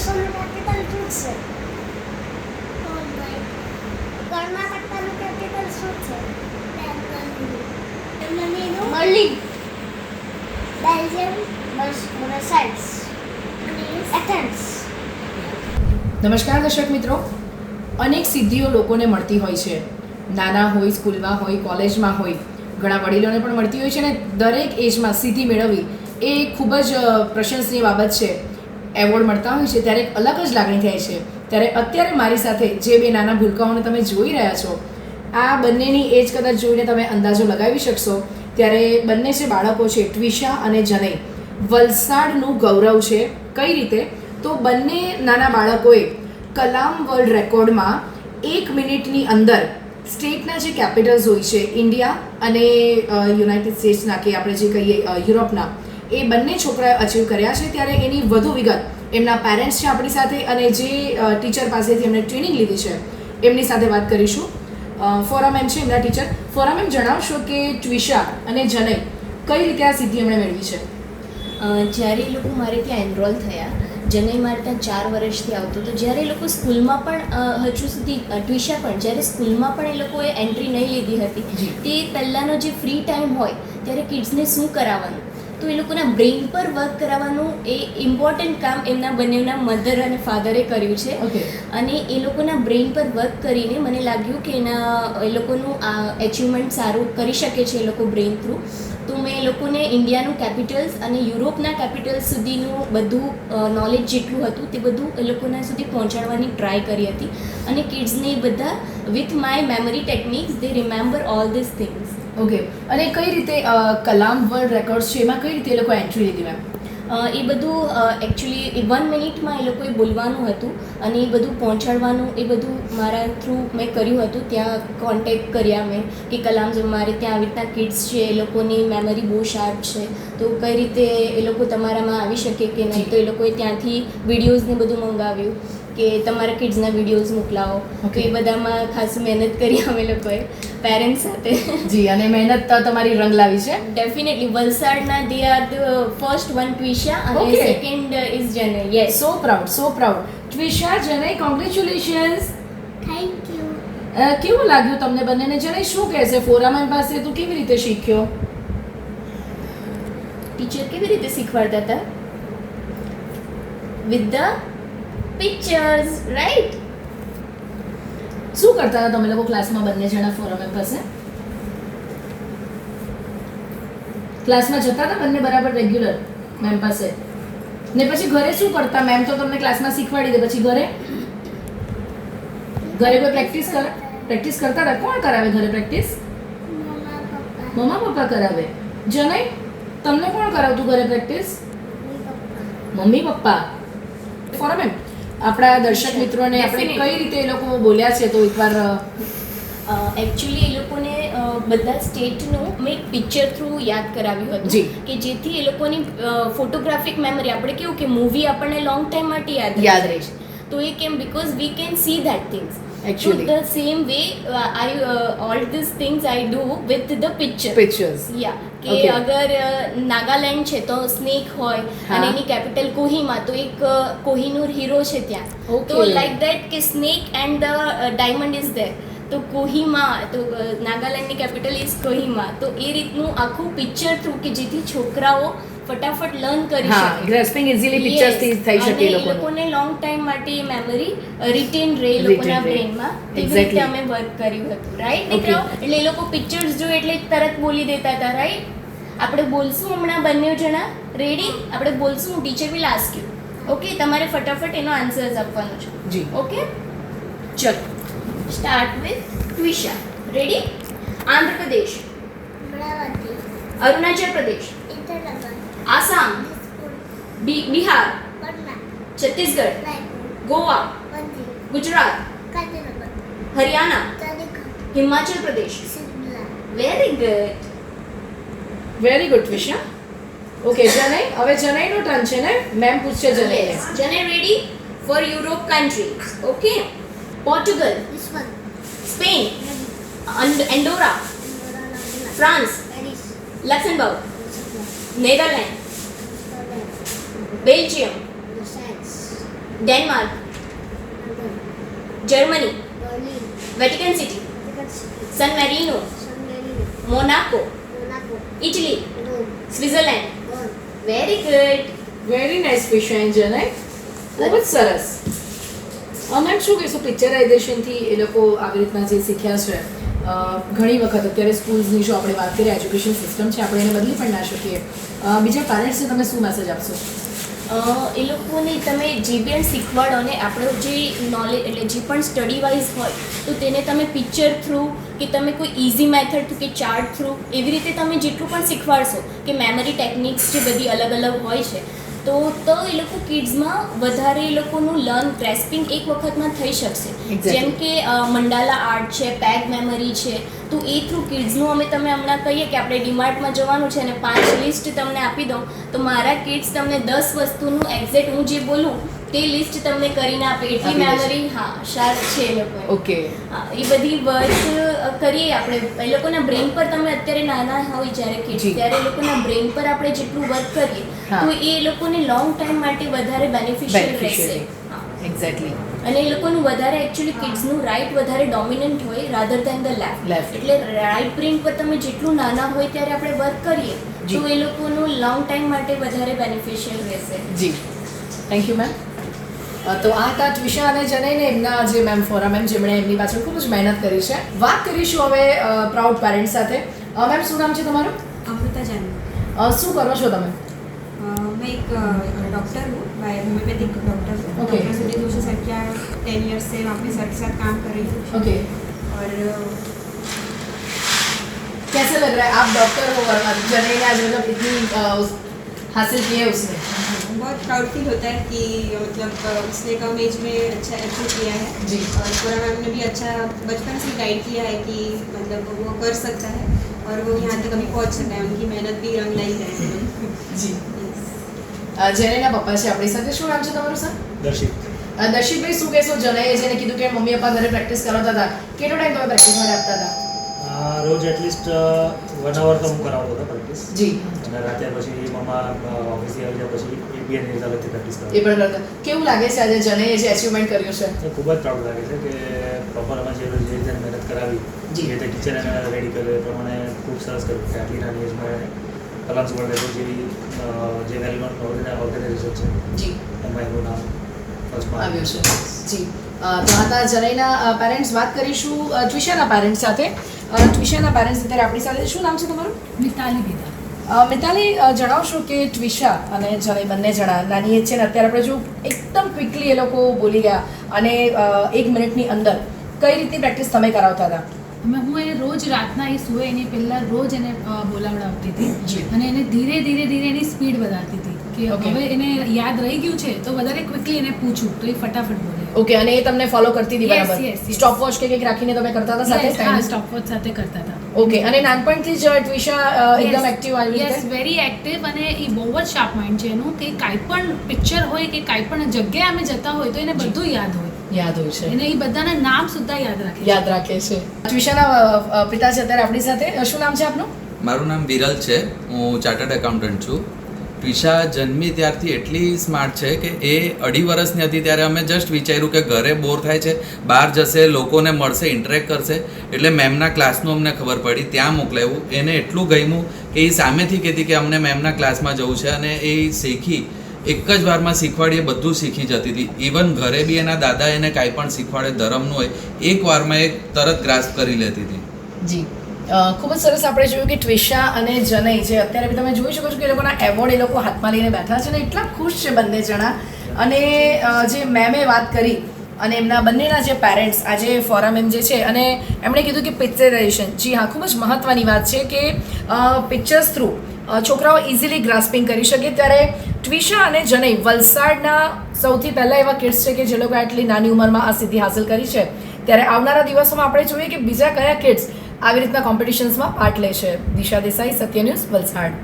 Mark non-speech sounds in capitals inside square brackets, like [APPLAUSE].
દેશોનું capital શું છે કર્ણાટકનું capital શું છે બર્લિન બેલ્જિયમ બ્રસેલ્સ એથેન્સ. નમસ્કાર દર્શક મિત્રો. અનેક સિદ્ધિઓ લોકોને મળતી હોય છે. નાના હોય સ્કૂલમાં હોય કોલેજમાં હોય ઘણા વડીલોને પણ મળતી હોય છે અને દરેક એજમાં સિદ્ધિ મેળવવી એ ખૂબ જ પ્રશંસનીય બાબત છે. એવોર્ડ મળતા હોય છે, ત્યારે એક અલગ જ લાગણી થાય છે. ત્યારે અત્યારે મારી સાથે જે બે નાના ભૂલકાઓને તમે જોઈ રહ્યા છો, આ બંનેની એજ કદાચ જોઈને તમે અંદાજો લગાવી શકશો. ત્યારે બંને જે બાળકો છે, ટ્વિશા અને જનય. વલસાડનું ગૌરવ છે કઈ રીતે? તો બંને નાના બાળકોએ કલામ વર્લ્ડ રેકોર્ડમાં એક મિનિટની અંદર સ્ટેટના જે કેપિટલ્સ હોય છે, ઇન્ડિયા અને યુનાઇટેડ સ્ટેટ્સના કે આપણે જે કહીએ યુરોપના એ બંને છોકરાએ અચીવ કર્યા છે ત્યારે એની વધુ વિગત એમના પેરેન્ટ્સ છે આપણી સાથે અને જે ટીચર પાસેથી એમણે ટ્રેનિંગ લીધી છે એમની સાથે વાત કરીશું. ફોરા મેમ છે એમના ટીચર ફોરા મેમ જણાવશો કે ટ્વિશા અને જનય કઈ રીતે આ સિદ્ધિ એમણે મેળવી છે? જ્યારે એ લોકો મારે ત્યાં એનરોલ થયા જનય મારે ત્યાં ચાર વર્ષથી આવતો તો જ્યારે એ લોકો સ્કૂલમાં પણ હજુ સુધી ટ્વિશા ટ્યુશન પણ જ્યારે સ્કૂલમાં પણ એ લોકોએ એન્ટ્રી નહીં લીધી હતી તે પહેલાંનો જે ફ્રી ટાઈમ હોય ત્યારે કિડ્સને શું કરાવવાનું? તો એ લોકોના બ્રેઇન પર વર્ક કરાવવાનું એ ઇમ્પોર્ટન્ટ કામ એમના બંનેના મધર અને ફાધરે કર્યું છે. અને એ લોકોના બ્રેઇન પર વર્ક કરીને મને લાગ્યું કે એના એ લોકોનું આ એચિવમેન્ટ સારું કરી શકે છે એ લોકો બ્રેઇન થ્રુ. તો મેં એ લોકોને ઇન્ડિયાનું કેપિટલ્સ અને યુરોપના કેપિટલ્સ સુધીનું બધું નોલેજ જેટલું હતું તે બધું એ લોકોના સુધી પહોંચાડવાની ટ્રાય કરી હતી. અને કિડ્સને એ બધા with my memory techniques they remember all this things okay અને કઈ રીતે કલામ વર્લ્ડ રેકોર્ડ્સ છે? એમાં કઈ રીતે એ લોકો એન્ટ્રી લીધી મેમ એ બધું એકચ્યુઅલી વન મિનિટમાં એ લોકોએ બોલવાનું હતું અને એ બધું પહોંચાડવાનું, એ બધું મારા થ્રુ મેં કર્યું હતું. ત્યાં કોન્ટેક્ટ કર્યા મેં કે કલામ જો મારે ત્યાં આવી રીતના કિડ્સ છે, એ લોકોની મેમરી બહુ શાર્પ છે. તો કઈ રીતે એ લોકો તમારામાં આવી શકે કે નહીં? તો એ લોકોએ ત્યાંથી વિડીયોઝને બધું મંગાવ્યું. કે તમારા કિડ્સના વિડીયોઝ મોકલાવો. Okay. એ બધામાં ખાસ મહેનત કરી અમે લોકોએ પેરેન્ટ્સ સાથે. જી અને મહેનત તો તમારી રંગ લાવી છે. ડેફિનેટલી વલસાડના they are the first one Twisha અને second is જનર yes so proud so proud Twisha Janay congratulations thank you કેવું લાગ્યું તમને બંનેને? જનય શું કહેશે? ફોરામેન પાસે તું કેવી રીતે શીખ્યો? ટીચર કેવી રીતે શીખવાડતા હતા? વિથ ધ પિક્ચર્સ રાઈટ શું કરતા હતા તમે લોકો ક્લાસમાં બંને જણા ફોરામેન પાસે? ક્લાસમાં જતા હતા બંને બરાબર રેગ્યુલર મેમ પાસે? ને પછી ઘરે શું કરતા? મેમ તો તમને ક્લાસમાં શીખવાડી દે પછી ઘરે? ઘરે કોઈ પ્રેક્ટિસ કર પ્રેક્ટિસ કરતા હતા? કોણ કરાવે ઘરે પ્રેક્ટિસ મમ્મા પપ્પા. કરાવે. જનય તમને કોણ કરાવતું ઘરે practice mummy papa. Mummy papa. ફોરા ma'am આપણા દર્શક મિત્રોને આપણે કઈ રીતે એ લોકો બોલ્યા છે તો એકવાર એકચ્યુઅલી એ લોકોને બધા સ્ટેટનું મેં એક પિક્ચર થ્રુ યાદ કરાવ્યું હતું કે જેથી એ લોકોની ફોટોગ્રાફિક મેમરી આપણે કેવું કે મૂવી આપણને લોંગ ટાઈમ માટે યાદ રહે યાદ છે. રહે છે. તો એ કેમ? Because we can see that things Actually. The same way I all these things I do with the picture Pictures. યા કે અગર નાગાલેન્ડ છે તો સ્નેક હોય અને એની કેપિટલ કોહિમા તો એક કોહિનૂર હીરો છે ત્યાં તો લાઈક દેટ કે snake and the diamond is there તો કોહિમા તો નાગાલેન્ડની કેપિટલ ઇઝ કોહિમા તો એ રીતનું આખું પિક્ચર થ્રુ કે જેથી છોકરાઓ ફટાફટ લર્ન કરી શકે. ગ્રેસ્પિંગ ઇઝીલી પિક્ચર્સથી થઈ શકે એ લોકોને. લોંગ ટાઈમ માટે એ મેમરી રિટેન રહે લોકોના બ્રેનમાં તેવી. રીતે અમે વર્ક કર્યું હતું. રાઈટ. દીકરાઓ? એટલે એ લોકો પિક્ચર્સ જોઈ એટલે તરત બોલી દેતા હતા રાઈટ આપણે બોલશું હમણાં બંને જણા. રેડી આપણે બોલશું હું teacher will ask you okay તમારે ફટાફટ એનો આન્સર્સ આપવાનો છે. જી. ઓકે ચલો. Start with Twisha ready Andhra Pradesh Arunachal Pradesh. Assam Bihar Chhattisgarh Goa Gujarat Haryana Himachal Pradesh. Very good very good વિશા okay Janay હવે જનયનો ટર્ન છે ને? મેમ પૂછશે જનયને Yes. Ready ready for Europe countries. Okay. Spain Andorra France Luxembourg And- Brussels Denmark Germany Vatican City San Marino Monaco Monaco Italy Switzerland very good very nice question Janay ખૂબ જ સરસ અમે શું કહીશું પિક્ચરાઇઝેશનથી એ લોકો આવી રીતના જે શીખ્યા છે. ઘણી વખત અત્યારે સ્કૂલ્સની જો આપણે વાત કરીએ એજ્યુકેશન સિસ્ટમ છે આપણે એને બદલી પણ ના શકીએ. બીજા પેરેન્ટ્સને તમે શું મેસેજ આપશો? એ લોકોને તમે જે બી શીખવાડો ને આપણો જે નોલેજ એટલે જે પણ સ્ટડી વાઇઝ હોય, તો તેને તમે પિક્ચર થ્રુ કે તમે કોઈ ઇઝી મેથડ થ્રુ કે ચાર્ટ થ્રુ એવી રીતે તમે જેટલું પણ શીખવાડશો કે મેમરી ટેકનિક્સ જે બધી અલગ અલગ હોય છે તો તો એ લોકો કિડ્સમાં વધારે એ લોકોનું લર્ન ગ્રેસ્પિંગ એક વખતમાં થઈ શકશે. જેમ કે મંડાલા આર્ટ છે પેગ મેમરી છે તો એ થ્રુ કિડ્સનું અમે તમે હમણાં કહીએ કે આપણે ડીમાર્ટમાં જવાનું છે અને પાંચ લિસ્ટ તમને આપી દઉં તો મારા કિડ્સ તમને દસ વસ્તુનું એક્ઝેક્ટ હું જે બોલું તે લિસ્ટ તમને કરીને આપે. એટલી મેમરી હા શાર્પ છે એ લોકો ઓકે. એ બધી વર્ક કરીએ આપણે. એ લોકોના બ્રેન પર તમે અત્યારે નાના હોય જ્યારે કિડ્સ ત્યારે એ લોકોના બ્રેન પર આપણે જેટલું વર્ક કરીએ તો એ લોકોને લોંગ ટાઈમ માટે વધારે બેનિફિશિયલ રહેશે. હા. એક્ઝેક્ટલી અને એ લોકોનું વધારે એકચ્યુઅલી કિડ્સનું રાઈટ વધારે ડોમિનન્ટ હોય rather than the left left એટલે રાઈટ બ્રેન પર તમે જેટલું નાના હોય ત્યારે આપણે વર્ક કરીએ જી. તો એ લોકોનું લોંગ ટાઈમ માટે વધારે બેનિફિશિયલ રહેશે. જી. થેન્ક યુ મેમ તો આ હતા ટ્વિશા અને જનઈને એમના જે મેમ ફોરા મેમ જેમણે એમની પાછળ ખૂબ જ મહેનત કરી છે વાત કરીશું હવે પ્રાઉડ પેરેન્ટ્સ સાથે મેમ શું નામ છે તમારું अमृता जैन અ, શું કરો છો તમે अ, मैं एक डॉक्टर हूँ मैं होम्योपैथिक डॉक्टर हूँ Okay. Doctor Sunil Joshi sir क्या टेन ईयर्स से वहाँ पे सर के साथ काम कर रही हूँ ओके और कैसे लग रहा है आप डॉक्टर हो और जने ने आज मतलब इतनी अ, उस- हासिल की है उसने बहुत प्राउड फील होता है कि मतलब अ, उसने कम एज में अच्छा अचीव किया है जी और पूरा मैम ने भी अच्छा बचपन से गाइड किया है कि मतलब वो कर सकता है और वो यहाँ तक अभी पहुँच सका है उनकी मेहनत भी रंग लाई है [LAUGHS] જી Yes. જનેના પપ્પા છે આપણી સાથે શું નામ છે તમારું સર દર્શિત અ, દર્શિતભાઈ શું કહેશો જનઈએ જેને કીધું કે મમ્મી પપ્પા ઘરે પ્રેક્ટિસ કરાવતા હતા કેટલો ટાઈમ તમે પ્રેક્ટિસ માટે આપતા હતા આ રોજ એટલીસ્ટ વન અવર તો હું કરાવતો હતો પ્રેક્ટિસ જી. અને રાતે પછી મમ્મા ઓફિસથી આવી જાય પછી એ બી એની અલગથી પ્રેક્ટિસ એ પણ કેવું લાગે છે આજે જનઈએ જે અચીવમેન્ટ કર્યું છે? એ ખૂબ જ પ્રાઉડ લાગે છે કે પ્રોપર અમે જે રીતે મહેનત કરાવી જી. રીતે ટીચર એને રેડી કર્યો એ પ્રમાણે ખૂબ સરસ કર્યું. કે આટલી નાની એજમાં કલામ સુવર્ણ જેવી અ, જે વેલ નોન ઓર્ગેનાઇઝેશન છે. જી. એમાં એનું નામ આવ્યું છે. જી. તો આના જનઈના પેરેન્ટ્સ વાત કરીશું ટ્વિશાના પેરેન્ટ્સ સાથે. ટ્વિશાના પેરેન્ટ્સ અત્યારે આપણી સાથે શું નામ છે તમારું? મિતાલી બેદા મિતાલી જણાવશો કે ટ્વિશા અને જનઈ બંને જણા નાની એજ છે ને અત્યારે આપણે જો એકદમ ક્વિકલી એ લોકો બોલી ગયા અને એક મિનિટની અંદર કઈ રીતની પ્રેક્ટિસ તમે કરાવતા હતા? હું એને રોજ રાતના એ સુવે એની પહેલાં રોજ એને બોલાવડાવતી હતી. અને એને ધીરે ધીરે ધીરે એની સ્પીડ વધારતી હતી. કે. હવે એને યાદ રહી ગયું છે તો વધારે ક્વિકલી એને પૂછું તો એ ફટાફટ બોલે. ઓકે અને એ તમને ફોલો કરતી હતી બરાબર. સ્ટોપ વોચ કે કંઈક રાખીને તમે કરતા હતા સાથે? હા time? સ્ટોપવોચ સાથે કરતા હતા. ઓકે અને નાનપણથી જ ટ્વિશા એકદમ એક્ટિવ આવી યસ વેરી એક્ટિવ અને એ બહુ જ શાર્પ માઇન્ડ છે એનું કે કાંઈ પણ પિક્ચર હોય કે કાંઈ પણ જગ્યાએ અમે જતા હોય તો એને બધું યાદ હોય. યાદ હોય છે. અને એ બધાના નામ સુદ્ધા યાદ રાખે છે. યાદ રાખે છે. ટ્વિશાના પિતા છે અત્યારે આપણી સાથે? શું નામ છે આપનું? મારું નામ વિરલ છે. હું ચાર્ટર્ડ એકાઉન્ટન્ટ છું. ટ્વિશા જન્મી ત્યારથી એટલી સ્માર્ટ છે કે એ અઢી વર્ષની હતી ત્યારે અમે જસ્ટ વિચાર્યું કે ઘરે બોર થાય છે, બહાર જશે, લોકોને મળશે ઇન્ટરેક્ટ કરશે, એટલે મેમના ક્લાસનું અમને ખબર પડી, ત્યાં મોકલાવ્યું એને એટલું ગમ્યું કે એ સામેથી કહેતી કે અમને મેમના ક્લાસમાં જવું છે અને એ શીખી, એક જ વારમાં શીખવાડીએ બધું શીખી જતી હતી. ઇવન ઘરે બી એના દાદા એને કાંઈ પણ શીખવાડે, ધર્મનું હોય, એક વારમાં એ તરત ગ્રાસ્પ કરી લેતી હતી. જી. ખૂબ જ સરસ આપણે જોયું કે ટ્વિશા અને જનય જે અત્યારે તમે જોઈ શકો છો કે એ લોકોના એવોર્ડ એ લોકો હાથમાં લઈને બેઠા છે ને એટલા ખુશ છે બંને જણા. અને જે મેમે વાત કરી અને એમના બંનેના જે પેરેન્ટ્સ આજે ફોરમ એમ જે છે, અને એમણે કીધું કે પિક્ચરાઇઝેશન. જી હા, ખૂબ જ મહત્ત્વની વાત છે કે પિક્ચર્સ થ્રુ છોકરાઓ ઇઝીલી ગ્રાસ્પિંગ કરી શકે. ત્યારે ટ્વિશા અને જનય વલસાડના સૌથી પહેલાં એવા કિડ્સ છે કે જે લોકો આટલી નાની ઉંમરમાં આ સિદ્ધિ હાંસલ કરી છે. ત્યારે આવનારા દિવસોમાં આપણે જોઈએ કે બીજા કયા કિડ્સ આવી રીતના કોમ્પિટિશન્સમાં પાર્ટ લે છે. દિશા દેસાઈ સત્ય ન્યૂઝ વલસાડ.